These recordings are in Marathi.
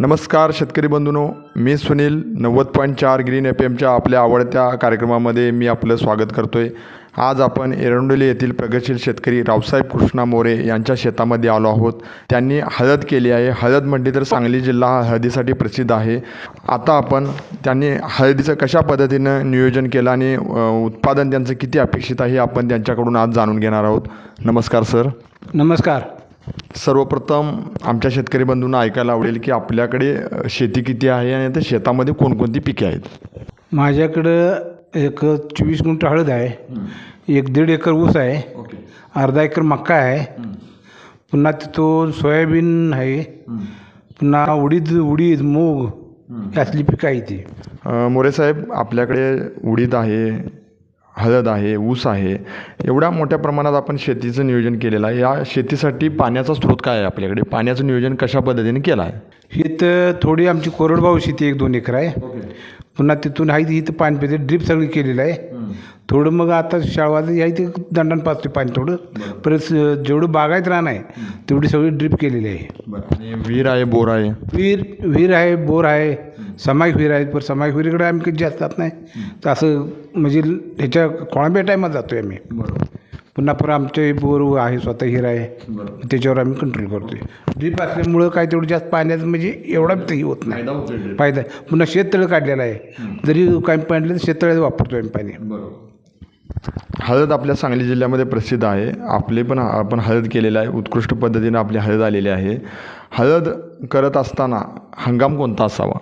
नमस्कार शेतकरी बंधूनो मी सुनील नव्वद पॉईंट चार ग्रीन एफ एमच्या आपल्या आवडत्या कार्यक्रमामध्ये मी आपलं स्वागत करतो आहे आज आपण एरंडोली येथील प्रगतशील शेतकरी रावसाहेब कृष्णा मोरे यांच्या शेतामध्ये आलो आहोत. त्यांनी हळद केली आहे. हळद म्हटली तर सांगली जिल्हा हा हळदीसाठी प्रसिद्ध आहे. आता आपण त्यांनी हळदीचं कशा पद्धतीनं नियोजन केलं आणि उत्पादन त्यांचं किती अपेक्षित आहे आपण त्यांच्याकडून आज जाणून घेणार आहोत. नमस्कार सर. नमस्कार. सर्वप्रथम आमच्या शेतकरी बंधूंना ऐकायला आवडेल की आपल्याकडे शेती किती आहे आणि त्या शेतामध्ये कोणकोणती पिके आहेत? माझ्याकडं एक चोवीस गुंठ हळद आहे एक दीड एकर ऊस आहे अर्धा एकर मक्का आहे पुन्हा तिथून सोयाबीन आहे पुन्हा उडीद उडीद मूग यातली पिकं आहे ती. मोरे साहेब आपल्याकडे उडीद आहे हळद आहे ऊस आहे एवढ्या मोठ्या प्रमाणात आपण शेतीचं नियोजन केलेलं आहे. या शेतीसाठी पाण्याचा स्रोत काय आहे आपल्याकडे? पाण्याचं नियोजन कशा पद्धतीने केलं आहे? ही तर थोडी आमची कोरडभाऊ शेती एक दोन एकर आहे. पुन्हा तिथून आहे ती इथं पाणी पिते ड्रीप सगळी केलेलं आहे. थोडं मग आता शाळवाचं आहे ते दंडान पाचते पाणी थोडं. परत जेवढं बागायत राहणं आहे तेवढी सगळी ड्रीप केलेली आहे. आणि विहीर आहे बोर आहे? विहीर विहीर आहे बोर आहे समायिक विहीर आहे पण समायिक विहिरीकडे आम्ही कधी जास्त जात नाही. तर असं म्हणजे ह्याच्या कोळंब्या टायमात जातो आहे आम्ही पुन्हा परत आमचे बोर आहे स्वतः हिर आहे. त्याच्यावर आम्ही कंट्रोल करतो आहे ड्रीप असल्यामुळं काय तेवढं जास्त पाण्याचं म्हणजे एवढा हे होत नाही. फायदा आहे. पुन्हा शेततळं काढलेलं आहे. जरी काही पाणी तर शेततळ्यात वापरतो आम्ही पाणी. हळद आपल्या सांगली जिल्ह्यामध्ये प्रसिद्ध आहे. आपले पण आपण हळद केलेलं आहे. उत्कृष्ट पद्धतीने आपली हळद आलेली आहे. हळद करत असताना हंगाम कोणता असावा?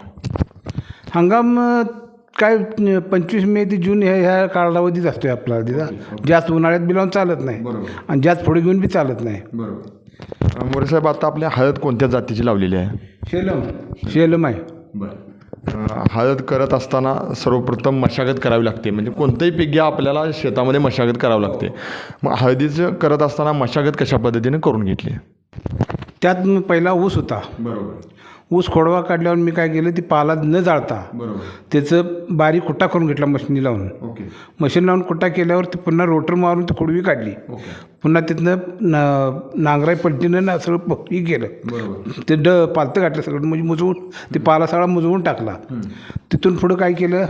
हंगाम काय पंचवीस मे ते जून ह्या ह्या कालावधीत असतोय आपला तिथं जास्त उन्हाळ्यात बिलावून चालत नाही. आणि जास्त पुढे घेऊन बी चालत नाही. बरोबर. मोरे साहेब आता आपल्या हळद कोणत्या जातीची लावलेली आहे? शेलम. शेलम आहे. अ, हळद करत असताना सर्वप्रथम मशागत करावी लागते. म्हणजे कोणतंही पीक घ्या आपल्याला शेतामध्ये मशागत करावं लागते. मग हळदीचं करत असताना मशागत कशा पद्धतीने करून घेतली? त्यात पहिला ऊस होता. बरोबर. ऊस खोडवा काढल्यावर मी काय केलं ती पाला न जाळता बरोबर. त्याचं बारीक कुट्टा करून घेतला मशिनी लावून. ओके. मशीन लावून कुट्टा केल्यावर ते पुन्हा रोटर मारून ती खोडवी काढली. ओके. पुन्हा तिथनं न नांगराई पलटीनं ना सगळं प- हे केलं. बरोबर. ते ड पालतं घातलं सगळं म्हणजे मुजवून ते पाला सगळा मुजवून टाकला. तिथून पुढं काय केलं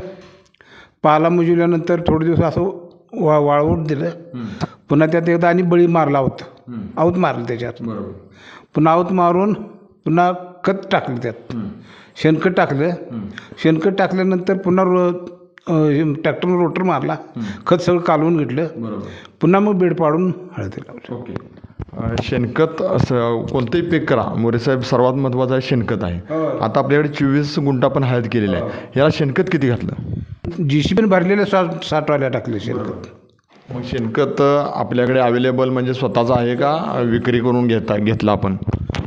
पाला मुजवल्यानंतर थोडे दिवस असं वा वाळवून दिलं. पुन्हा त्यात एकदा आणि बळी मारला आहोत आऊत मारलं त्याच्यात. पुन्हा आऊत मारून पुन्हा खत टाकलं त्यात. शेणखत टाकलं. शेणखत टाकल्यानंतर पुन्हा रो ट्रॅक्टरनं रोटर मारला. खत सगळं कालवून घेतलं. पुन्हा मग बेड पाडून हळदी लावलं. शेणखत असं कोणतंही पीक करा. मोरे साहेब सर्वात महत्त्वाचं आहे शेणखत आहे. आता आपल्याकडे चोवीस गुंठ आपण हळद केलेलं आहे याला शेणखत किती घातलं? जी सी पण भरलेलं साठ साठवाल्या टाकले शेणखत. मग शेणखत आपल्याकडे अवेलेबल म्हणजे स्वतःचं आहे का? विक्री करून घेता घेतला आपण?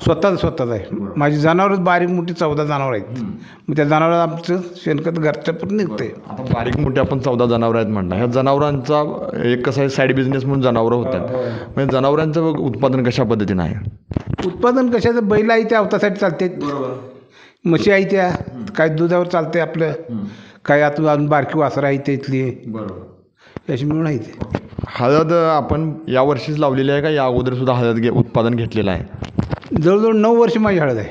स्वतःच स्वतःच आहे. माझी जनावरच बारीक मोठी चौदा जनावर आहेत. मग त्या जनावर आमचं शेणखत घरच्या पण निघतंय. आता बारीक मोठे आपण चौदा जनावरं आहेत म्हणता ह्या जनावरांचा एक कसं आहे साईड बिझनेस म्हणून जनावरं होतात. म्हणजे जनावरांचं उत्पादन कशा पद्धतीनं आहे? उत्पादन कशाचं? बैल आहे त्या अवतासाठी चालते. म्हशी आहे त्या. काय दुधावर चालते आपलं. काय आता अजून बारकी वासरं आहे त्या इथली. अशी मिळून आहे ते. हळद आपण या वर्षीच लावलेली आहे का? या अगोदर सुद्धा हळद घे उत्पादन घेतलेलं आहे. जवळजवळ नऊ वर्ष माझी हळद आहे.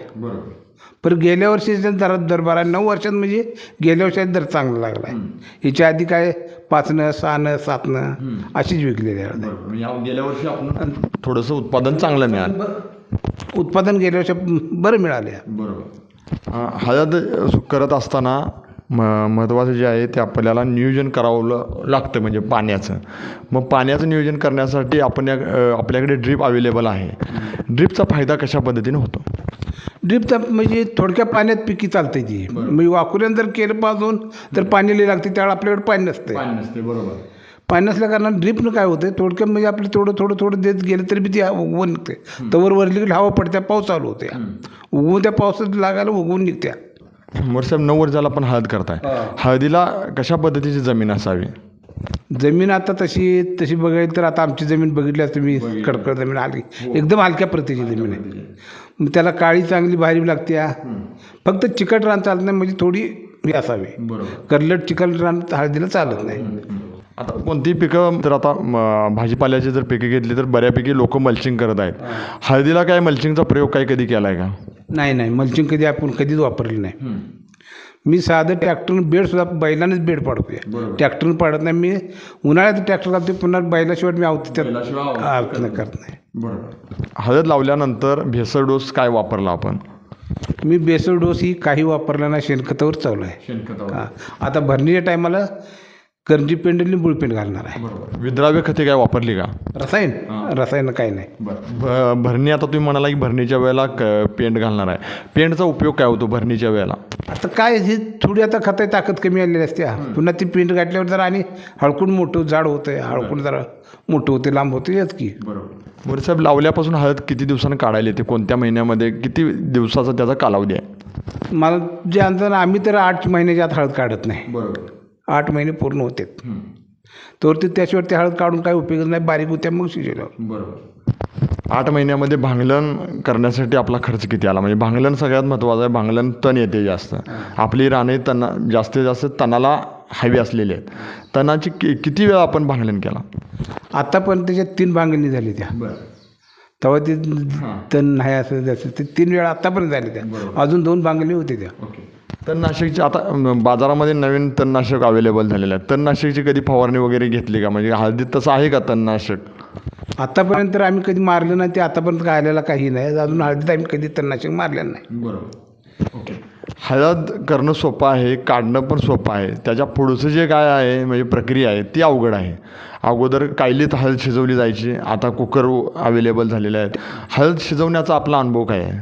पण गेल्या वर्षीच्या दरात दरबार आहे नऊ वर्षात म्हणजे गेल्या वर्षात दर चांगला लागला आहे. हिच्या आधी काय पाचनं सहानं सातनं अशीच विकलेली हळद आहे. या गेल्या वर्षी आपण थोडंसं उत्पादन चांगलं मिळालं. उत्पादन गेल्या वर्षी बरं मिळाले बरोबर. हळद करत असताना म महत्त्वाचं जे आहे ते आपल्याला नियोजन करावं लागतं म्हणजे पाण्याचं. मग पाण्याचं नियोजन करण्यासाठी आपण या आपल्याकडे ड्रीप अवेलेबल आहे. ड्रीपचा फायदा कशा पद्धतीने होतो? ड्रीप तर म्हणजे थोडक्या पाण्यात पिकी चालते ती. म्हणजे वाकुऱ्यानं जर केलं पाजून तर पाणी लई लागते त्यावेळेला आपल्याकडे पाणी नसते नसते बरोबर. पाणी नसल्या कारणानं ड्रीपनं काय होतं थोडक्यात म्हणजे आपलं थोडं थोडं थोडं देत गेलं तरी बी ती उगवून निघते. तवर वरली की हवा पडत्या पाऊस चालू होते उगवून त्या पावसात लागायला उगवून निघत्या. मोरसाहेब नऊ वर्षाला आपण हळद करताय. हळदीला कशा पद्धतीची जमीन असावी? जमीन आता तशी तशी बघायला तर आता आमची जमीन बघितल्यास तुम्ही कडकड जमीन आली. एकदम हलक्या प्रतीची जमीन आहे. मग त्याला काळी चांगली भारी लागते फक्त चिकट रान चालत नाही म्हणजे थोडी हे असावी. करलट चिकट रान हळदीला चालत नाही. आता कोणतीही पिकं तर आता भाजीपाल्याची जर पिके घेतली तर बऱ्यापैकी लोक मल्चिंग करत आहेत. हळदीला काय मल्चिंगचा प्रयोग काय कधी केला आहे का? नाही नाही. मल्चिंग कधी आपण कधीच वापरलं नाही. मी साधं ट्रॅक्टरनं बेड सुद्धा बैलानेच बेड पाडतोय. ट्रॅक्टरनं पाडत नाही. मी उन्हाळ्यात ट्रॅक्टर घालतो पुन्हा बैलाशिवाय मी आवत त्यात नाही. करत नाही. हळद लावल्यानंतर भेसळ डोस काय वापरला आपण? मी बेसल डोस ही काही वापरला नाही. शेणखतावर चालू आहे. हा. आता भरणीच्या टायमाला करंजी पेंड आणि बुळपेंड घालणार आहे. विद्राव्य खते काय वापरली का? रसायन रसायन काही नाही. भरणी आता तुम्ही म्हणाला की भरणीच्या वेळेला क पेंट घालणार आहे. पेंटचा उपयोग काय होतो भरणीच्या वेळेला? आता काय ही थोडी आता खताची ताकद कमी आलेली असते. हा. पुन्हा ती पेंट घातल्यावर जरा आणि हळकून मोठं जाड होतं हळकून जरा मोठं होते लांब होते येत की. मोरसाहेब लावल्यापासून हळद किती दिवसानं काढायला येते? कोणत्या महिन्यामध्ये? किती दिवसाचा त्याचा कालावधी आहे? मला जे अंतर आम्ही तर आठ महिन्याच्या आत हळद काढत नाही. आठ महिने पूर्ण होते. तर ते त्याशिवाय ते हळद काढून काही उपयोग नाही बारीक होत्या मग शिजवल्यावर आठ महिन्यामध्ये भांगलन करण्यासाठी आपला खर्च किती आला? म्हणजे भांगलन सगळ्यात महत्त्वाचं आहे भांगलन तण येते जास्त. आपली राणे तणा जास्तीत जास्त तणाला हवी असलेली आहेत. तणाची कि किती वेळा आपण भांगलन केला? आतापर्यंत त्याच्यात तीन बांगणी झाली त्या. तेव्हा ते तण नाही असं जसं ते तीन वेळा आतापर्यंत झाली त्या. अजून दोन बांगली होते त्या. तणनाशकची आता बाजारामध्ये नवीन तणनाशक अवेलेबल झालेलं आहे तणनाशकची कधी फवारणी वगैरे घेतली का? म्हणजे हळदीत तसं आहे का तणनाशक? आतापर्यंत तर आम्ही कधी मारलं नाही ते आतापर्यंत आलेला काही नाही. अजून हळदीत आम्ही कधी तणनाशक मारलेलं नाही. हळद करणं सोपं आहे काढणं पण सोपं आहे. त्याच्या पुढचं जे काय आहे म्हणजे प्रक्रिया आहे ती अवघड आहे. अगोदर कायलीत हळद शिजवली जायची. आता कुकर अवेलेबल झालेले आहेत. हळद शिजवण्याचा आपला अनुभव काय आहे?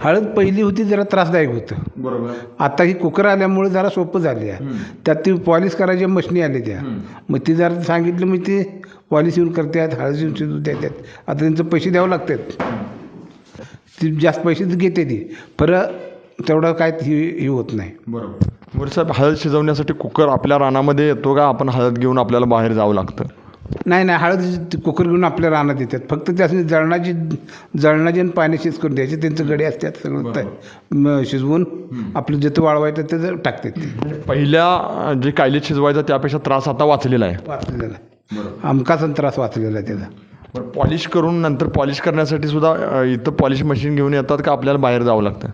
हळद पहिली होती जरा त्रासदायक होतं. बरोबर. आता ही कुकर आल्यामुळे जरा सोपं झाली आहे त्यात ती पॉलिश करायच्या मशनी आल्या त्या. मग ती जरा सांगितलं मग ते पॉलिश येऊन करतात हळद येऊन शिजवून देतात. आता त्यांचं पैसे द्यावं लागतात. ती जास्त पैसे घेते ती. परत तेवढं काय ही ही होत नाही. बरोबर. साहेब हळद शिजवण्यासाठी कुकर आपल्या रानामध्ये येतो का? आपण हळद घेऊन आपल्याला बाहेर जावं लागतं. नाही नाही हळद कुकर घेऊन आपल्या रानात येतात. फक्त त्यासाठी जळणाची जळणाची आणि पाणी शिज करून द्यायचे. त्यांचं गडे असतात सगळं शिजवून आपलं जिथं वाळवायचं ते टाकतात ते. म्हणजे पहिल्या जे कायलीत शिजवायचा त्यापेक्षा त्रास आता वाचलेला आहे. वाचलेला हमखास त्रास वाचलेला आहे त्याचा. पॉलिश करून नंतर पॉलिश करण्यासाठी सुद्धा इथं पॉलिश मशीन घेऊन येतात का आपल्याला बाहेर जावं लागतं?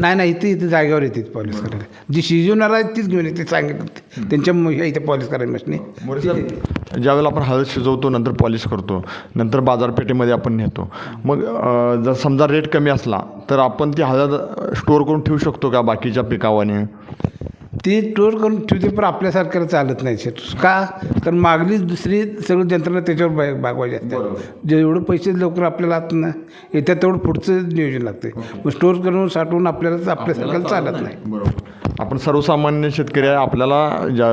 नाही नाही इथे इथे जागेवर येते पॉलिश करायला. जी शिजवणार आहे तीच घेऊन येते सांगितलं त्यांच्या इथे पॉलिश करायला मशनी ज्यावेळेला आपण हळद शिजवतो नंतर पॉलिश करतो. नंतर बाजारपेठेमध्ये आपण नेतो. मग जर समजा रेट कमी असला तर आपण ती हळद स्टोअर करून ठेवू शकतो का बाकीच्या पिकावाने? ती स्टोअर करून ठेवते पण आपल्यासारख्याला चालत नाही शेत. का? तर मागली दुसरी सगळं यंत्रणा त्याच्यावर बा बागवायची असतात जेवढं पैसे लवकर आपल्याला आत ना येतात तेवढं पुढचं नियोजन लागते मग स्टोअर करून साठवून आपल्याला आपल्यासारख्याला चालत नाही. बरोबर. आपण सर्वसामान्य शेतकरी आहे आपल्याला ज्या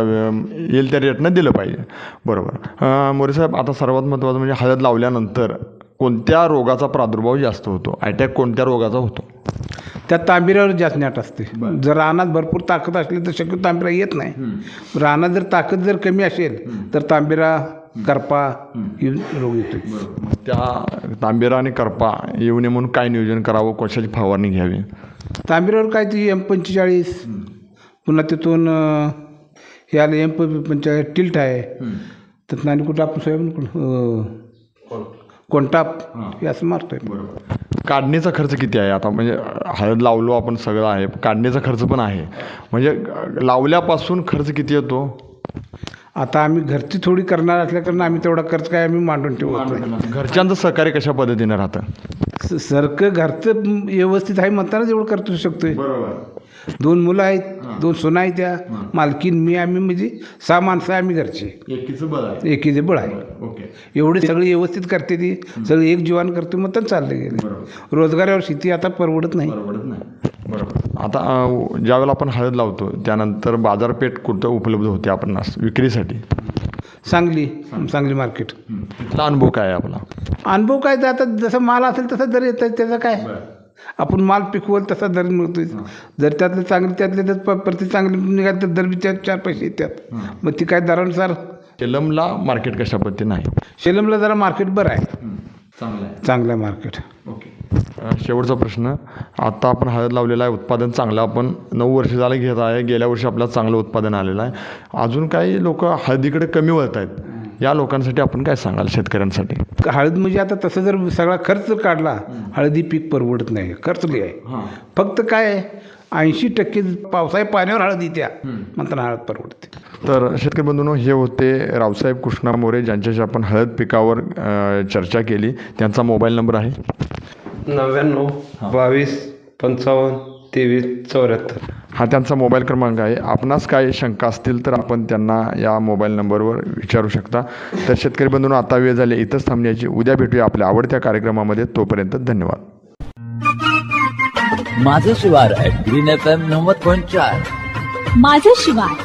येईल त्या रेटनं दिलं पाहिजे. बरोबर. मोरे साहेब आता सर्वात महत्त्वाचं म्हणजे हळद लावल्यानंतर कोणत्या रोगाचा प्रादुर्भाव जास्त होतो? अटॅक कोणत्या रोगाचा होतो? त्या तांबिरावर जास्त नॅट असते. जर रानात भरपूर ताकद असली तर शक्यतो तांबिरा येत नाही. रानात जर ताकद जर कमी असेल तर तांबिरा करपा रोग येतो त्या तांबेरा आणि करपा येऊ नये म्हणून काय नियोजन करावं? कशाची फवारणी घ्यावी? तांबिरावर काय ती एम पंचेचाळीस पुन्हा तिथून हे आलं एम पंचेचाळीस टिल्ट आहे. त्यातनं आणि कुठं आपण अं, कोणटाप हे. असं मारतोय. काढणीचा खर्च किती आहे? आता म्हणजे हळद लावलो आपण सगळं आहे काढणीचा खर्च पण आहे. म्हणजे लावल्यापासून खर्च किती येतो? आता आम्ही घरची थोडी करणार असल्याकारणे आम्ही तेवढा खर्च काय आम्ही मांडून नाही. घरच्यांचं सहकार्य कशा पद्धतीनं राहतं? स- सारखं घरचं व्यवस्थित आहे म्हणतानाच एवढं करतो शकतोय दोन मुलं आहेत दोन सुना आहेत त्या मालकीन मी आम्ही म्हणजे सहा माणसं आहे आम्ही घरची. एकीचं बरं आहे. एकीचे बळ आहे. ओके. एवढे सगळे व्यवस्थित करते ती सगळे एक जीवन करते मग तर चाललं गेलं. रोजगारावर शेती आता परवडत नाही. परवडत नाही. बरोबर. आता अं, ज्यावेळेला आपण हळद लावतो त्यानंतर बाजारपेठ कुठं उपलब्ध होते आपणास विक्रीसाठी? सांगली सांगली. मार्केट. तिथला अनुभव काय आहे आपला? अनुभव काय तर आता जसं माल असेल तसा दर येत त्याचं काय? आपण माल पिकवल तसा दर मिळतोय. जर त्यातलं चांगली त्यातले त्यात प- प्रति चांगली निघाली तर दर बी त्यात चार पैसे येतात. मग ती काय दरानुसार? सेलमला मार्केट कशा पद्धतीनं आहे? शेलमला जरा मार्केट बरं आहे. चांगलं आहे. चांगलं आहे मार्केट. ओके. शेवटचा प्रश्न. आता आपण हळद लावलेला आहे उत्पादन चांगलं आपण नऊ वर्ष झालं घेत आहे. गेल्या वर्षी आपल्याला चांगलं उत्पादन आलेलं आहे. अजून काही लोक हळदीकडे कमी वळत आहेत या लोकांसाठी आपण काय सांगाल शेतकऱ्यांसाठी? हळद म्हणजे आता तसं जर सगळा खर्च काढला हळदी पीक परवडत नाही. खर्च आहे. फक्त काय ऐंशी टक्के पावसाळी पाण्यावर हळद येत्या. म्हणताना हळद परवडते. तर शेतकरी बंधूंनो हे होते रावसाहेब कृष्णा मोरे ज्यांच्याशी आपण हळद पिकावर चर्चा केली. त्यांचा मोबाईल नंबर आहे. नव्याण्णव बावीस पंचावन्न तेवीस चौऱ्याहत्तर. हा त्यांचा मोबाईल क्रमांक आहे. आपणास काय शंका असतील तर आपण त्यांना या मोबाईल नंबरवर विचारू शकता. तर शेतकरी बंधूंनो आता वेळ झाली इथंच थांबण्याची. उद्या भेटूया आपल्या आवडत्या कार्यक्रमामध्ये. तोपर्यंत धन्यवाद. माझं शिवार ग्रीन एफ एम नव्वद पॉईंट चार. माझं शिवार